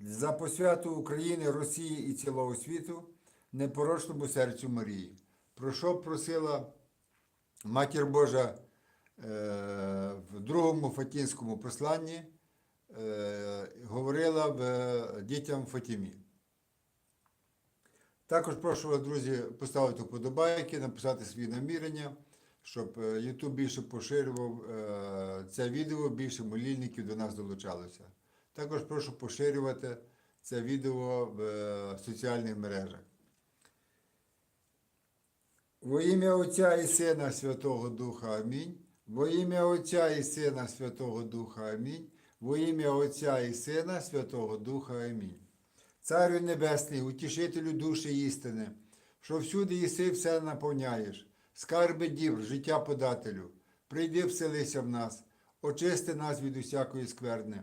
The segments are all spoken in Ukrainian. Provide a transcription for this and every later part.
за посвяту України, Росії і цілого світу, непорочному серцю Марії. Про що просила Матір Божа е, в другому Фатінському посланні, е, говорила в е, дітям Фатімі. Також прошу вас, друзі, поставити вподобайки, написати свої намірення, щоб YouTube більше поширював це відео, більше молільників до нас долучалося. Також прошу поширювати це відео в е, соціальних мережах. Во ім'я Отця і Сина Святого Духа Амінь. Во ім'я Отця і Сина Святого Духа Амінь. Во ім'я Отця і Сина Святого Духа Амінь. Царю Небесний, утішителю душі істини, що всюди єси все наповняєш, скарби дів, життя подателю, прийди вселися в нас, очисти нас від усякої скверни,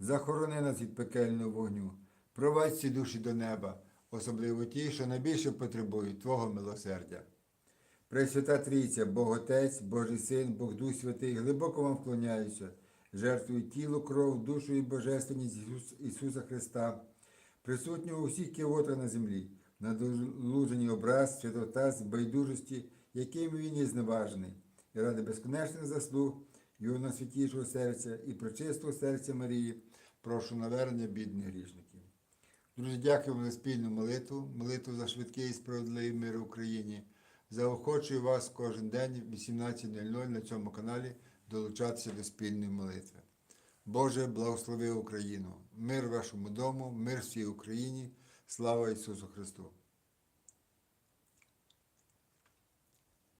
захорони нас від пекельного вогню, провадь ці душі до неба, особливо ті, що найбільше потребують Твого милосердя. Пресвята Трійця, Бог Отець, Божий Син, Бог Дух Святий, глибоко вам вклоняюся, жертвую тіло, кров, душу і божественність Ісус- Ісуса Христа, присутнього у всіх кіотах на землі, надолужені образ, святота, байдужості, яким він є зневажений, і ради безконечних заслуг Його найсвятішого серця і пречистого серця Марії, прошу навернення бідних грішників. Друзі, дякуємо за спільну молитву, молитву за швидкий і справедливий мир в Україні. Заохочую вас кожен день в 18.00 на цьому каналі долучатися до спільної молитви. Боже, благослови Україну, мир вашому дому, мир всій Україні, слава Ісусу Христу!